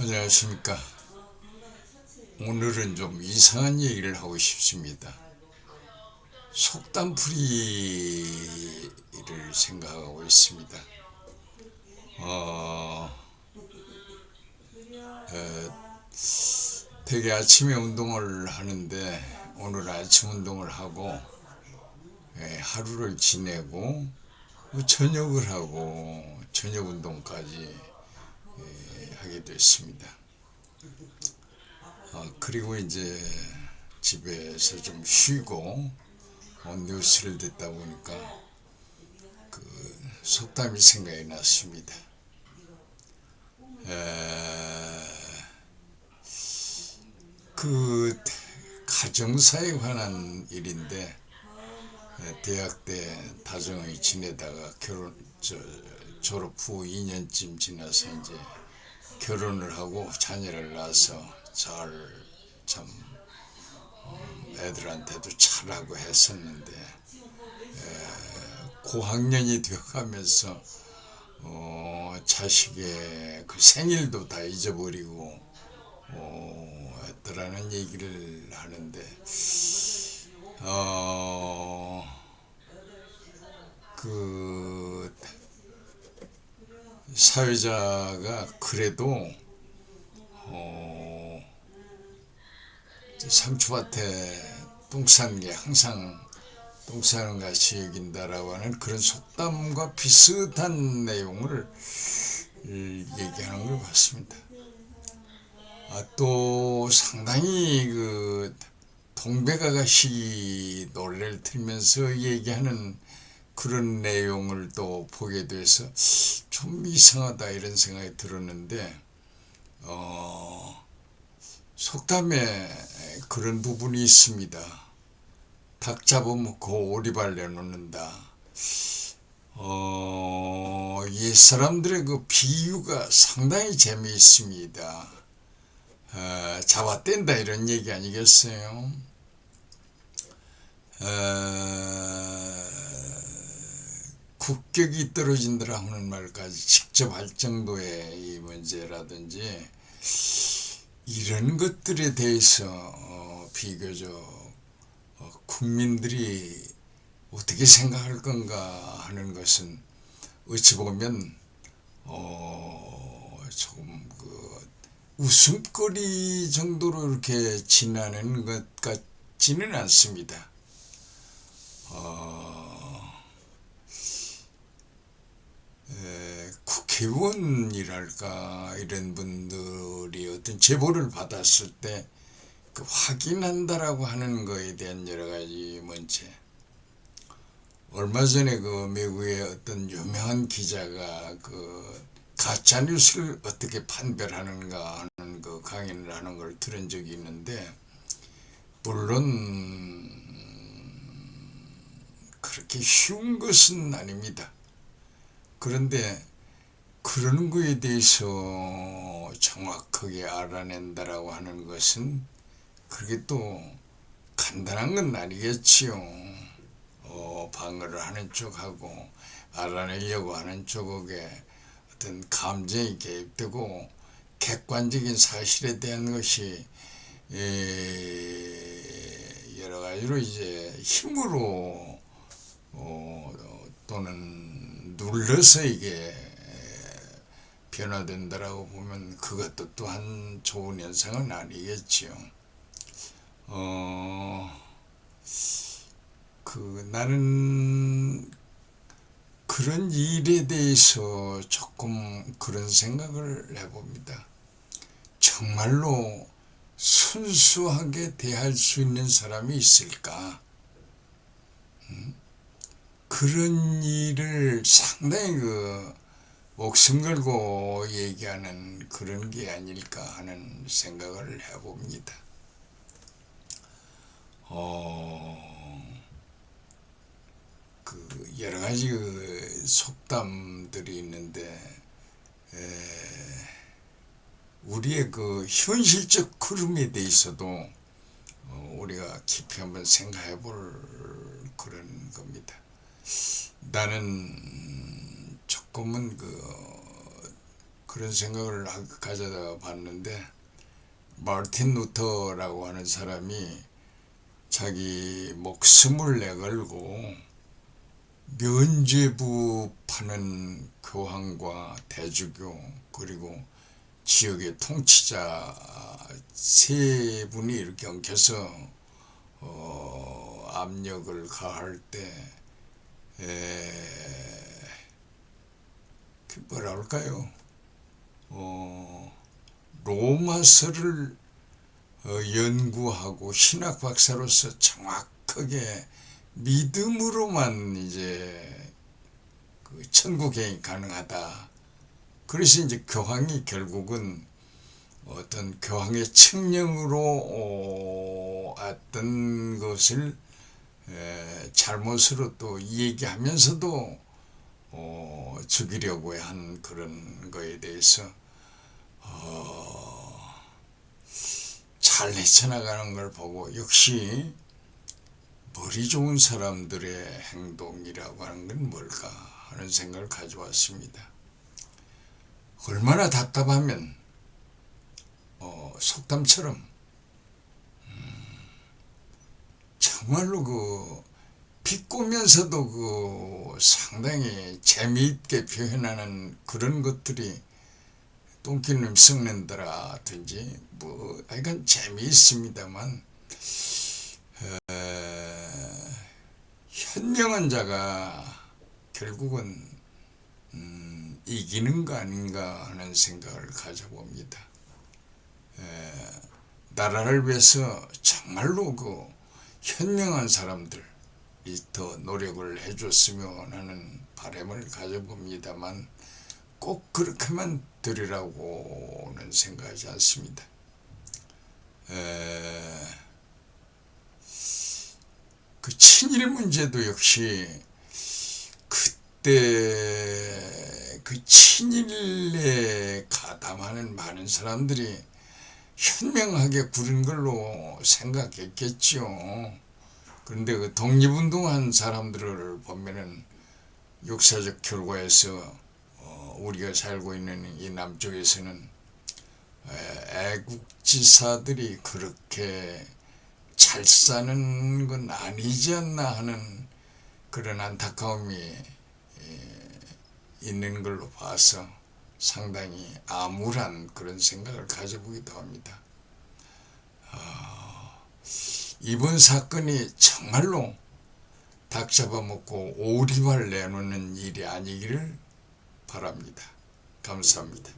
안녕하십니까. 오늘은 좀 이상한 얘기를 하고 싶습니다. 속담풀이를 생각하고 있습니다. 어, 에, 되게 아침에 운동을 하는데 오늘 아침 운동을 하고 에, 하루를 지내고 뭐 저녁을 하고 저녁 운동까지 에, 하게 됐습니다. 어, 그리고 이제 집에서 좀 쉬고 어, 뉴스를 듣다 보니까 그 속담이 생각이 났습니다. 에, 그 가정사에 관한 일인데 에, 대학 때 다정히 지내다가 결혼 저, 졸업 후 2년쯤 지나서 이제 결혼을 하고 자녀를 낳아서 잘 참 애들한테도 잘하고 했었는데 에, 고학년이 되어가면서 어, 자식의 그 생일도 다 잊어버리고 어, 했더라는 얘기를 하는데 어, 그 사회자가 그래도 어, 상추밭에 똥 싸는 게 항상 똥 싸는 같이 여긴다라고 하는 그런 속담과 비슷한 내용을 얘기하는 걸 봤습니다. 아, 또 상당히 그 동백아가씨 노래를 들으면서 얘기하는 그런 내용을 또 보게 돼서 좀 이상하다 이런 생각이 들었는데 어, 속담에 그런 부분이 있습니다. 닭 잡아먹고 오리발 내놓는다. 어, 옛 사람들의 그 비유가 상당히 재미있습니다. 어, 잡아댄다 이런 얘기 아니겠어요? 어, 국격이 떨어진다라 하는 말까지 직접 할 정도의 이 문제라든지 이런 것들에 대해서 어, 비교적 어, 국민들이 어떻게 생각할 건가 하는 것은 어찌 보면 어, 조금 그 웃음거리 정도로 이렇게 지나는 것 같지는 않습니다. 어, 에, 국회의원이랄까 이런 분들이 어떤 제보를 받았을 때 그 확인한다라고 하는 거에 대한 여러 가지 문제. 얼마 전에 그 미국의 어떤 유명한 기자가 그 가짜 뉴스를 어떻게 판별하는가 하는 그 강연을 하는 걸 들은 적이 있는데 물론 그렇게 쉬운 것은 아닙니다. 그런데 그런 거에 대해서 정확하게 알아낸다라고 하는 것은 그게 또 간단한 건 아니겠지요. 어, 방어를 하는 쪽하고 알아내려고 하는 쪽에 어떤 감정이 개입되고 객관적인 사실에 대한 것이 에, 여러 가지로 이제 힘으로 어, 또는 눌러서 이게 변화된다라고 보면 그것도 또한 좋은 현상은 아니겠지요. 어, 그 나는 그런 일에 대해서 조금 그런 생각을 해봅니다. 정말로 순수하게 대할 수 있는 사람이 있을까? 음? 그런 일을 상당히 그 목숨 걸고 얘기하는 그런 게 아닐까 하는 생각을 해봅니다. 어, 그 여러 가지 그 속담들이 있는데 에, 우리의 그 현실적 흐름에 대해서도 어, 우리가 깊이 한번 생각해 볼 그런 겁니다. 나는 조금은 그 그런 생각을 하- 가져다 봤는데 마르틴 루터라고 하는 사람이 자기 목숨을 내걸고 면죄부 파는 교황과 대주교 그리고 지역의 통치자 세 분이 이렇게 엉켜서 어, 압력을 가할 때 에, 그 뭐라 할까요? 어, 로마서를 어, 연구하고 신학 박사로서 정확하게 믿음으로만 이제 그 천국행이 가능하다. 그래서 이제 교황이 결국은 어떤 교황의 칙령으로 어, 어떤 것을 에, 잘못으로 또 얘기하면서도 어, 죽이려고 한 그런 거에 대해서 어, 잘 헤쳐나가는 걸 보고 역시 머리 좋은 사람들의 행동이라고 하는 건 뭘까 하는 생각을 가져왔습니다. 얼마나 답답하면 어, 속담처럼 음, 정말로 그 비꼬면서도 그 상당히 재미있게 표현하는 그런 것들이 똥기름 썩는다라든지 뭐 하여간 재미있습니다만 에, 현명한 자가 결국은 음, 이기는 거 아닌가 하는 생각을 가져봅니다. 에, 나라를 위해서 정말로 그 현명한 사람들이 더 노력을 해줬으면 하는 바람을 가져봅니다만 꼭 그렇게만 들으라고는 생각하지 않습니다. 에, 그 친일 문제도 역시 그때 그 친일에 가담하는 많은 사람들이 현명하게 구른 걸로 생각했겠죠. 그런데 그 독립운동한 사람들을 보면은 역사적 결과에서 어, 우리가 살고 있는 이 남쪽에서는 에, 애국지사들이 그렇게 잘 사는 건 아니지 않나 하는 그런 안타까움이 에, 있는 걸로 봐서 상당히 암울한 그런 생각을 가져보기도 합니다. 어, 이번 사건이 정말로 닭 잡아먹고 오리발 내놓는 일이 아니기를 바랍니다. 감사합니다.